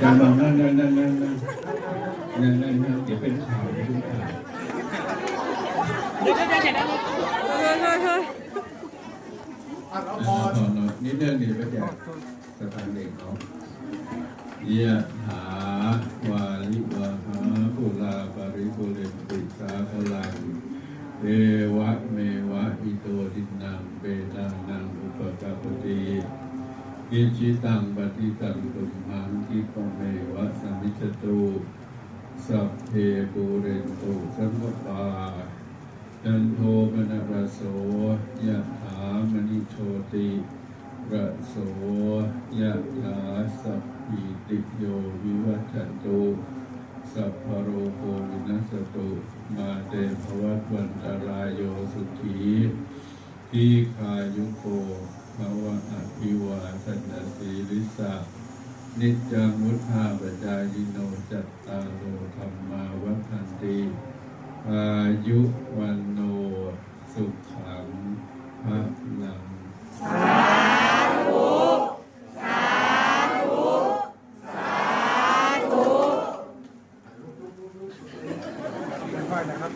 อย่าบังนั่นนั่นนั่นนั่นนั่นนั่นนั่นเดี๋ยวเป็นข่าวเป็นข่าวเดี๋ยวเดี๋ยวเดี๋ยวเฮ้ยเฮ้ยเฮ้ยนิดเดียวนี่ไปแจกสถานเด็กเขายะหาวาลิวาหาปุลาปริปุเรติสาพลัเอวะเมวะอิโตทินังเปตานังอุป กิจิตังปฏิตังตุมหังคิปเมวะสมมิจตุสัพเพปูเรนตุสังกปาจันโทปนรสโสยะถามณิโชติระโสยะถาสัพพิติโยวิวัชชันตุสัพพโรโควินัสตุมาเตภวัตวันตรายโยสุขีทีคายุโก ภิวาสนาสีริสานิจามุธาปจายโนจัตตาโลธรรมาวัฏันติอายุวันโนสุขังพระนังสาธุสาธุสาธุค่อยนะครับ